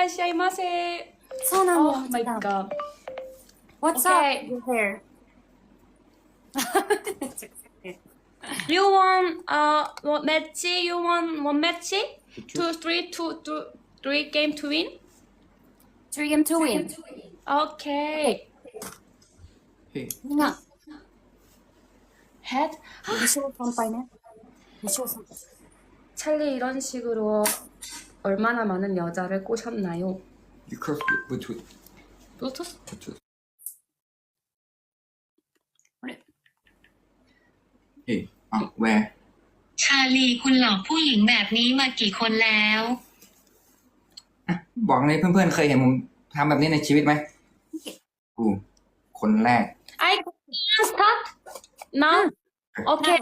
이라시아이 마세. そうなんだ Oh my god. What's Okay. up your hair? You want uh one match? You want one match? Two, three, two, two, three game to win. Three game to win Okay. みんな Head. 二勝3敗ね二勝3敗 찰리 이런 식으로 얼마나 많은 여자를 꼬셨나요? Because Bluetooth. 블루투스? Bluetooth. あれ Hey, uh, where? ชาลีคุณหลอกผู้หญิงแบบนี้มากี่คนแล้ว อ่ะบอกเลยเพื่อนๆเคยเห็นผมทำแบบนี้ในชีวิตไหมอูคนแรก I can start now. Okay.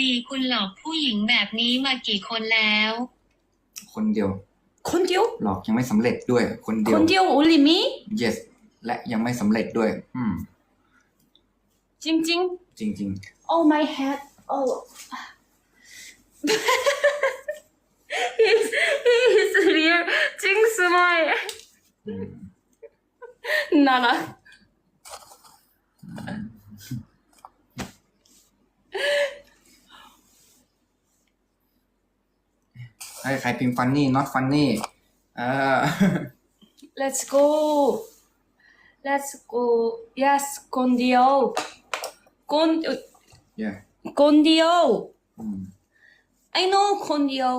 ลีคุณหลอกผู้หญิงแบบนี้มากี่คนแล้ว คนเดียว คนเดียว หลอกยังไม่สำเร็จด้วย คนเดียวคนเดียวอุลิมิ yes และยังไม่สำเร็จด้วย อืม จริง จริงจริง oh my head oh he's he's real จริงสมัยๆอืม ใครพิมพ์ funny not funny. เออ uh, let's go. Let's go. Yes คนเดียวคนเอ่อ uh, yeah. Kondio. Hmm. I know คนเดียว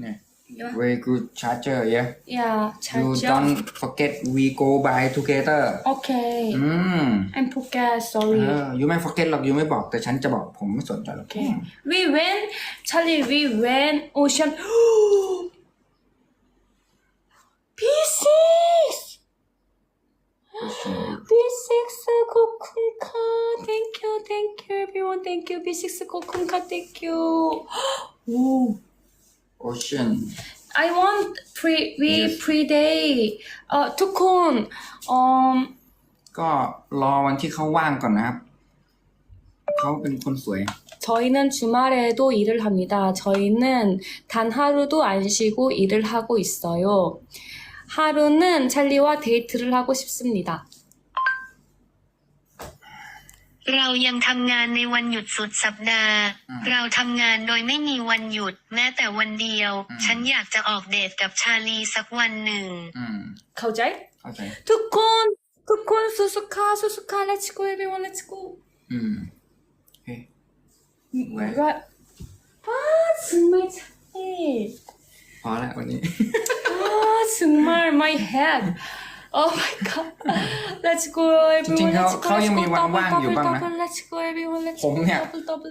เนี่ย Yeah. very good charger yeah Yeah, you 잘 don't forget we go by together Okay. อืม I'm forget. เอ Sorry. อ you ไม่ forget หรอก you ไม่บอก แต่ฉันจะบอกผมไม่สนใจหรอก Okay. We went, Charlie. We went ocean. B6. B6 고쿤카. Thank you, thank you, everyone. Thank you, B6 고쿤카. Thank you. Ooh. ocean I want pre we Yes. pre day. Uh, 투콘. Um. ก็รอวันที่เขาว่างก่อนนะครับ เขาเป็นคนสวย 저희는 주말에도 일을 합니다. 저희는 단 하루도 안 쉬고 일을 하고 있어요. 하루는 찰리와 데이트를 하고 싶습니다. เรายังทำงานในวันหยุดสุดสัปดาห์ เราทำงานโดยไม่มีวันหยุดแม้แต่วันเดียว ฉันอยากจะออกเดทกับชาลีสักวันหนึ่งเข้าใจทุกคน ทุกคนสุสุขาสุสุขา let's go everyone let's go อืมเฮ้ยว่าอ้าทำไม่ใช่พอแล้ววันนี้อ้าทำไม my head Oh my god Let's go จ everyone ริงๆเขา Let's go เขา Let's ยัง go มีวันว่างอยู่บ้างนะ double Let's go ผมเนี่ย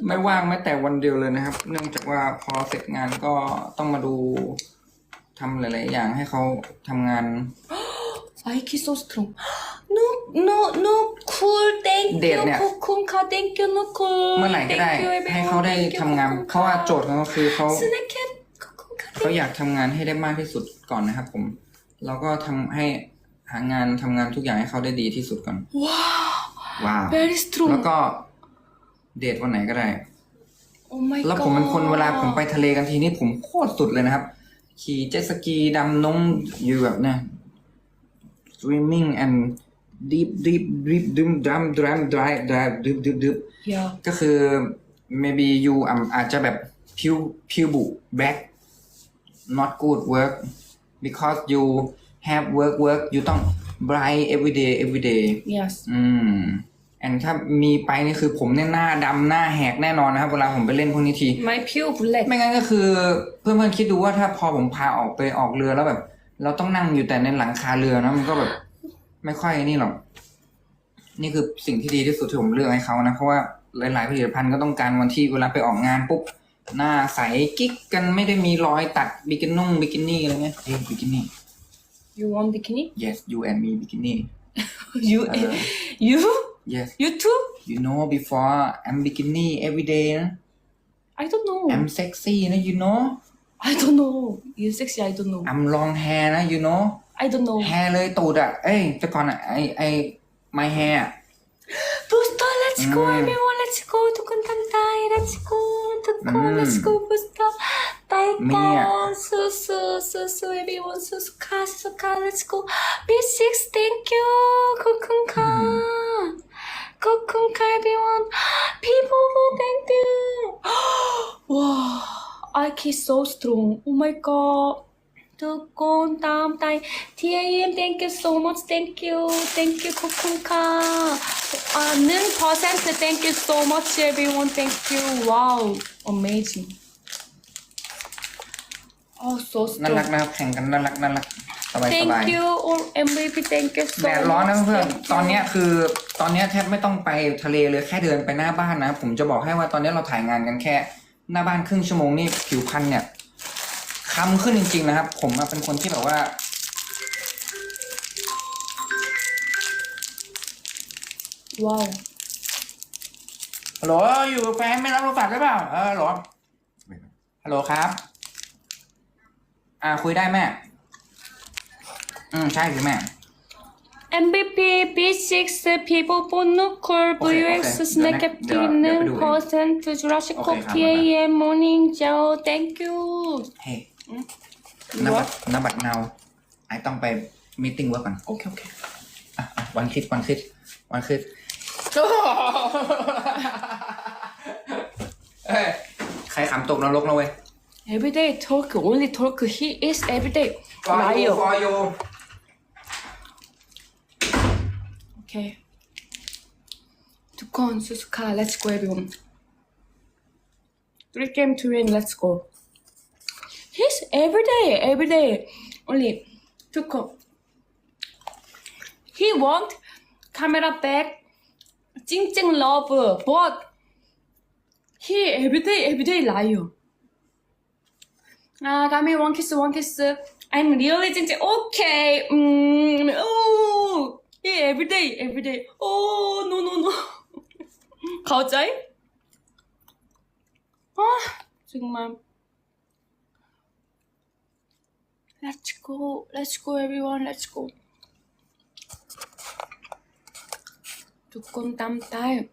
ไม่ว่างแม้แต่วันเดียวเลยนะครับ เนื่องจากว่าพอเสร็จงานก็ต้องมาดูทำหลาย ๆ อย่างให้เขาทำงาน Why he so strong? No, no, no, cool. Thank you, เดทเนี่ย คุณค่ะ Thank you, no cool. เมื่อไหร่ก็ได้ให้เขาได้ทำงานเขาว่าโจทย์ของเขาคือเขาเขาอยากทำงานให้ได้มากที่สุดก่อนนะครับผม แล้วก็ทำให้ หางานทำงานทุกอย่างให้เขาได้ดีที่สุดก่อน Wow, ว้าว very แล้ว strong. ก็เดทวันไหนก็ได้ Oh my แล้ว god. ผมเป็นคนเวลาผมไปทะเลกันทีนี่ผมโคตรสุดเลยนะครับ ขี่เจ็ตสกีดำน้องอยู่แบบเนี่ย swimming and deep deep deep deep drum drum drive drive deep deep deep Yeah. ก็คือ maybe you อะอาจจะแบบพิวพิวบุ back not good work because you have work work you ต้อง bright every day every day Yes. อืม and ถ้ามีไปนี่คือผมเนี่ยหน้าดำหน้าแหกแน่นอนนะครับเวลาผมไปเล่นพวกนี้ที My pure black. ไม่งั้นก็คือ เพื่อนๆคิดดูว่าถ้าพอผมพาออกไปออกเรือแล้วแบบ เราต้องนั่งอยู่แต่ในหลังคาเรือนะมันก็แบบ ไม่ค่อยนี่หรอก นี่คือสิ่งที่ดีที่สุดที่ผมเลือกให้เขานะเพราะว่าหลายๆผลิตภัณฑ์ก็ต้องการวันที่เวลาไปออกงานปุ๊บหน้าใสกิ๊กกันไม่ได้มีรอยตัดบิกินุ่งบิกินี่อะไรเงี้ยเฮ้ยบิกินี่ You want bikini? Yes, you and me bikini. you, uh, you? Yes. You too? You know, before I'm bikini every day. I don't know. I'm sexy, you know. I don't know. You sexy, I don't know. I'm long hair, you know. I don't know. Hair เลยตูดอ่ะเอ้ยแต่ก่อนอ่ะไอไอ my hair Busta let's go mm. everyone let's go ทุกคนทำได้ let's go ทุกคน let's go mm. Busta Mia. Susu, Susu, everyone, Susu, ka, Susu, ka, let's go. B6, thank you. Kukun ka. Mm. Ka, everyone. People, thank you. wow, I kiss so strong. Oh my god. To 두꺼운 다음 time. TAM thank you so much thank you thank you 코쿤카 아는 퍼센트 thank you so much everyone thank you wow amazing oh so น่า strong รักนะครับแข่งกันน่ารักน่ารักสบายส thank บาย you all MVP thank you so แดดร้อนนะ much เพื่อน Thank you ตอนเนี้ยคือตอนเนี้ยแทบไม่ต้องไปทะเลเลยแค่เดินไปหน้าบ้านนะ ผมจะบอกให้ว่าตอนเนี้ยเราถ่ายงานกันแค่ หน้าบ้านครึ่งชั่วโมงนี่ผิวพรรณเนี่ยคล้ำขึ้นจริง ๆ นะครับ ผมอะเป็นคนที่แบบว่าว้าวฮัลโหลอยู่กับแฟนไม่รับโทรศัพท์ได้เปล่าเออฮัลโหลฮัลโหลครับ อ่าคุยได้แม่ อืมใช่สิแม่ MVP B6 people 보누콜 오케이, VUX 오케이. 스낵 네, 네, 네, 네, 캡틴은 네, 네. 퍼센트 주라시 오케이, 콕 감사합니다. TAM 모닝 자오 땡큐 เฮ้นบัตนบัตนาวไอต้องไปมีติ้งเวิร์กก่อน 오케이 오케이 อ่ะอ่ะวันคลิดวันคลิดวันคลิดเอ้ยใครขำตกนรกนะเว้ย Everyday talk, only talk. He is everyday liar. for you Okay. 두콘 수수카, let's go everyone. Three game to win, let's go. He's everyday, everyday. Only 두콘. He want camera back, 찡찡 love, but he everyday, everyday liar. 아, 다음에 원키스, 원키스. I'm really 진짜 okay. 음, 오, yeah, every day, every day. 오, no, no, no. 가오짜이? 아, 정말. Let's go, let's go, everyone, let's go. 두꺼운 땀딸.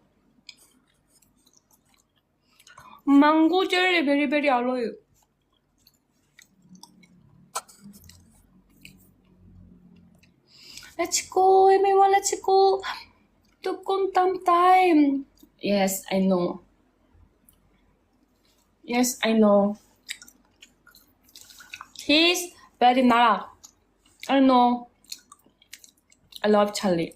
망고 젤리 베리베리 알로유. Let's go, everyone, let's go. Tukun tam time. Yes, I know. Yes, I know. He's very nara. I know. I love Charlie.